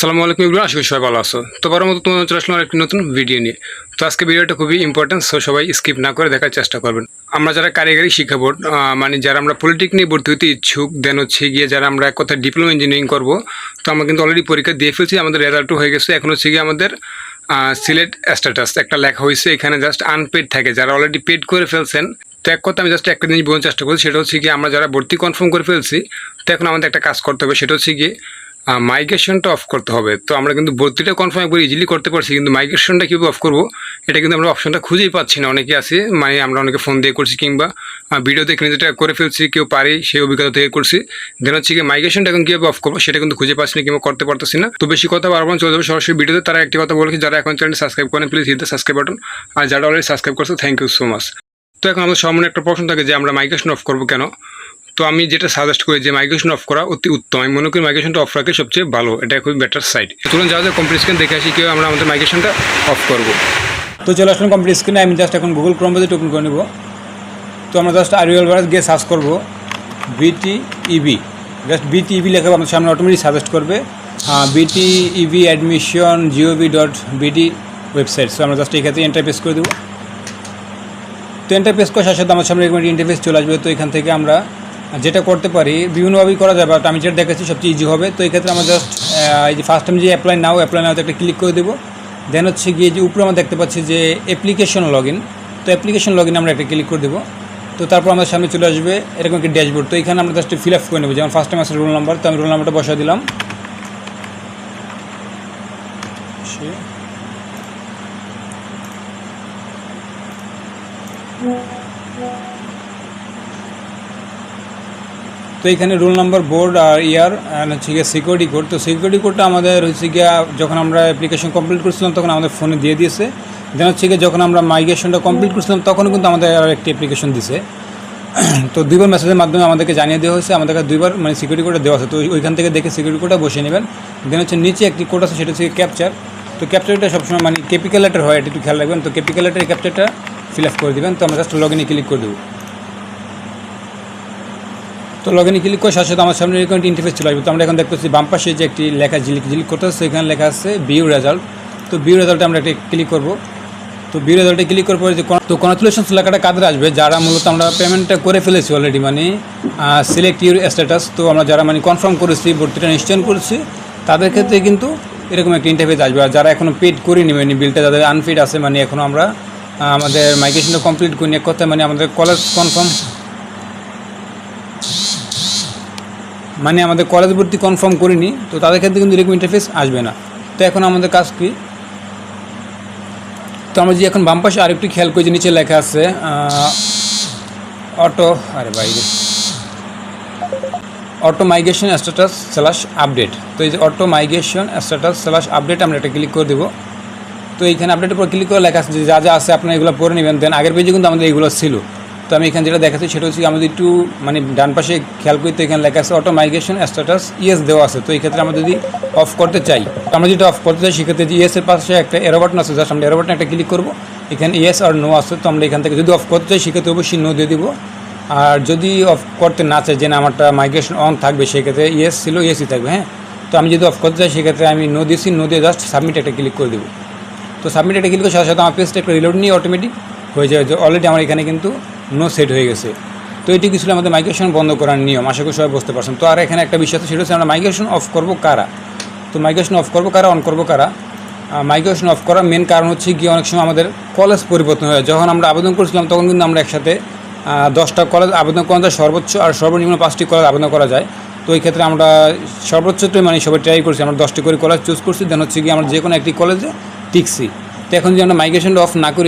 সালামু আলাইকুম ইবরুল আশা করি সবাই ভালো আছো। তো বড় মতো তোমাদের চলে আসলাম একটি নতুন ভিডিও নিয়ে। তো আজকে ভিডিওটা খুবই ইম্পর্টেন্ট সো সবাই স্কিপ না করে দেখার চেষ্টা করবেন। আমরা যারা কারিগরি শিক্ষা বোর্ড মানে যারা আমরা পলিটেক নিয়ে ভর্তি হতে ইচ্ছুক দেন হচ্ছে গিয়ে যারা আমরা এক কথা ডিপ্লোমা ইঞ্জিনিয়ারিং করব, তো আমরা কিন্তু অলরেডি পরীক্ষা দিয়ে ফেলছি, আমাদের রেজাল্টও হয়ে গেছে। এখন হচ্ছে গিয়ে আমাদের সিলেট স্ট্যাটাস একটা লেখা হয়েছে, এখানে জাস্ট আনপেড থাকে। যারা অলরেডি পেড করে ফেলছেন, তো এক কথা আমি জাস্ট একটা জিনিস বোঝার চেষ্টা করছি, সেটা হচ্ছে গিয়ে আমরা যারা ভর্তি কনফার্ম করে ফেলছি, তো এখন আমাদের একটা কাজ করতে হবে, সেটা হচ্ছে গিয়ে মাইগ্রেশনটা অফ করতে হবে। তো আমরা কিন্তু ভর্তিটা কনফার্ম একবার ইজিলি করতে পারছি, কিন্তু মাইগ্রেশনটা কীভাবে অফ করব, এটা কিন্তু আমরা অপশনটা খুঁজেই পাচ্ছি না। অনেকে আছে মানে আমরা অনেকে ফোন দিয়ে করছি কিংবা ভিডিও দেখে নিজেটা করে ফেলছি, কেউ পারি, সেই অভিজ্ঞতা থেকে করছি। দেন হচ্ছে কি মাইগ্রেশনটা এখন কীভাবে অফ করব, সেটা কিন্তু খুঁজে পাচ্ছি না কিংবা করতে পারতেছি না। তো বেশি কথা বারবার চলে যাবে সরাসরি ভিডিওতে তারা একটি কথা বলেছি যারা এখন চ্যানেল সাবস্ক্রাইব করেন please hit the subscribe button আর যারা অলরেডি সাবস্ক্রাইব করছে থ্যাংক ইউ সো মাচ তো এখন আমাদের সামনে একটা প্রশ্ন থাকে যে, আমরা মাইগ্রেশন অফ করব কেন? তো আমি যেটা সাজেস্ট করি যে মাইগ্রেশন অফ করা অতি উত্তম। আমি মনে করি মাইগ্রেশনটা অফ রাখে সবচেয়ে ভালো, এটা খুবই বেটার সাইড চলুন যাওয়া যায় কমপ্লিট স্ক্রিন দেখে আসি কেউ আমরা আমাদের মাইগ্রেশনটা অফ করব। তো চলে আসলাম কমপ্লিট স্ক্রিনে আমি জাস্ট এখন গুগল ক্রোম বাজেট ওপেন করে নেব। তো আমরা জাস্ট আরিয়াল বারাস গিয়ে সার্চ করব বিটি ইবি জাস্ট বিটি ইবি লেখা আমাদের সামনে অটোমেটিক সাজেস্ট করবে। BT EB admission GOV dot BD website so আমরা জাস্ট এই ক্ষেত্রে ইন্টারফেস করে দেবো। তো ইন্টারফেস করার সাথে সাথে আমার সামনে এরকম ইন্টারফেস চলে আসবে। তো এখান থেকে আমরা যেটা করতে পারি, বিভিন্নভাবেই করা যাবে আমি যেটা দেখাচ্ছি সবচেয়ে ইজি হবে। তো এই ক্ষেত্রে আমরা জাস্ট এই যে ফার্স্ট টাইম যে অ্যাপ্লাই নাও অ্যাপ্লাই নাওতে একটা ক্লিক করে দেবো। দেন হচ্ছে গিয়ে যে উপরে আমরা দেখতে পাচ্ছি যে অ্যাপ্লিকেশন লগ তো অ্যাপ্লিকেশন লগ আমরা একটা ক্লিক করে দেবো। তো তারপর আমাদের সামনে চলে আসবে এরকম একটি ড্যাশবোর্ড তো এখানে আমরা জাস্ট ফিল আপ করে নেব। যেমন ফার্স্ট টাইম আসলে রোল নাম্বার তো আমি রোল নাম্বারটা বসা দিলাম। সে- তো এখানে রোল নাম্বার বোর্ড আর ইয়ার অ্যান্ড হচ্ছে গিয়ে সিকিউরিটি কোড তো সিকিউরিটি কোডটা আমাদের হচ্ছে গিয়া যখন আমরা অ্যাপ্লিকেশন কমপ্লিট করছিলাম, তখন আমাদের ফোনে দিয়ে দিয়েছে। দেন হচ্ছে গিয়ে যখন আমরা মাইগ্রেশনটা কমপ্লিট করছিলাম, তখনও কিন্তু আমাদের আর একটি অ্যাপ্লিকেশন দিছে। তো দুইবার মেসেজের মাধ্যমে আমাদেরকে জানিয়ে দেওয়া হয়েছে, আমাদেরকে দুইবার মানে সিকিউরিটি কোডটা দেওয়া আছে তো ওইখান থেকে দেখে সিকিউরিটি কোডটা বসিয়ে নেবেন। দেন হচ্ছে নিচে একটি কোড আছে, সেটা হচ্ছে ক্যাপচার তো ক্যাপচারটা সবসময় মানে ক্যাপিক্যাল লেটার হয়, এটা একটু খেয়াল রাখবেন। তো ক্যাপিক্যাল লেটারের ক্যাপচারটা ফিল আপ করে দেবেন। তো আমরা জাস্ট লগ ইনে ক্লিক করে দেবো। তো লগ ইনে ক্লিক করে সাথে আমার সামনে এরকম একটা ইন্টারফেস চলে আসবে। তো আমরা এখন দেখতেছি বাম পাশে যে একটি লেখা ঝিলিক ঝিলিক করতে হচ্ছে এখানে লেখা আছে বিউ রেজাল্ট তো বিউ রেজাল্টে আমরা একটা ক্লিক করব। তো বিউ রেজাল্টে ক্লিক করার পরে যে তো কনগ্রাচুলেশনস লেখাটা কাদের আসবে? যারা মূলত আমরা পেমেন্টটা করে ফেলেছি অলরেডি মানে সিলেক্ট ইউর স্ট্যাটাস তো আমরা যারা মানে কনফার্ম করেছি, ভর্তিটা নিশ্চয়ন করেছি, তাদের ক্ষেত্রে কিন্তু এরকম একটা ইন্টারফেস আসবে। আর যারা এখনও পেড করিনি মানে বিলটা যাদের আনফিড আছে মানে এখনও আমরা আমাদের মাইগ্রেশনটা কমপ্লিট করিনি, এক কথায় মানে আমাদের কলেজ কনফার্ম মানে আমাদের কলেজ ভর্তি কনফার্ম করিনি, তো তাদের ক্ষেত্রে কিন্তু এরকম ইন্টারফেস আসবে না। তো এখন আমাদের কাজ কি? তো আমরা যে এখন বাম পাশে আরেকটু খেয়াল করি যে নিচে লেখা আছে অটো আরে বাইরে auto migration status slash update তো এই যে auto migration status slash update আমরা এটা ক্লিক করে দেবো। তো এইখানে আপডেটের উপর ক্লিক করে লেখা আছে যে যা যা আছে আপনারা এগুলো পড়ে নেবেন। দেন আগের পেজে কিন্তু আমাদের এগুলো ছিল। তো আমি এখানে যেটা দেখাচ্ছি সেটা হচ্ছে আমাদের একটু মানে ডান পাশে খেয়াল করি তো এখানে লেখা আছে অটো মাইগ্রেশন স্ট্যাটাস ইয়েস দেওয়া আছে। তো এই ক্ষেত্রে আমরা যদি অফ করতে চাই আমরা যেটা অফ করতে চাই সেক্ষেত্রে যে ইয়েসের পাশে একটা এরো বাটন আছে জাস্ট আমরা এরো বাটন একটা ক্লিক করব। এখানে ইয়েস আর নো আছে, তো আমরা এখান থেকে যদি অফ করতে চাই সেক্ষেত্রে অবশ্যই নো দিয়ে দিব। আর যদি অফ করতে না চাই, যে না, আমারটা মাইগ্রেশন অন থাকবে, সেক্ষেত্রে ইয়েস ছিল ইয়েসই থাকবে হ্যাঁ? তো আমি যদি অফ করতে চাই সেক্ষেত্রে আমি নো দিয়েছি নো দিয়ে জাস্ট সাবমিট একটা ক্লিক করে দেবো। তো সাবমিট একটা ক্লিক করে সাথে সাথে আমার পেজটা একটা রিলোড নিয়ে অটোমেটিক হয়ে যায়। যে অলরেডি আমার এখানে কিন্তু নো সেট হয়ে গেছে। তো এটি কিছু আমাদের মাইগ্রেশন বন্ধ করার নিয়ম? আশা করি সবাই বুঝতে পারছেন। তো আর এখানে একটা বিষয় সেটা হচ্ছে আমরা মাইগ্রেশন অফ করব কারা? তো মাইগ্রেশন অফ করব কারা অন করব কারা? মাইগ্রেশন অফ করার মেন কারণ হচ্ছে গিয়ে অনেক সময় আমাদের কলেজ পরিবর্তন হয়। যখন আমরা আবেদন করেছিলাম, তখন কিন্তু আমরা একসাথে দশটা কলেজ আবেদন করা যায়, সর্বোচ্চ আর সর্বনিম্ন পাঁচটি কলেজ আবেদন করা যায়। তো এই ক্ষেত্রে আমরা সর্বোচ্চটাই মানে সবাই ট্রাই করছি। আমরা দশটি করে কলেজ চুজ করছি। দেন হচ্ছে গিয়ে আমরা যে কোনো একটি কলেজে টিকছি। তো এখন যদি আমরা মাইগ্রেশনটা অফ না করি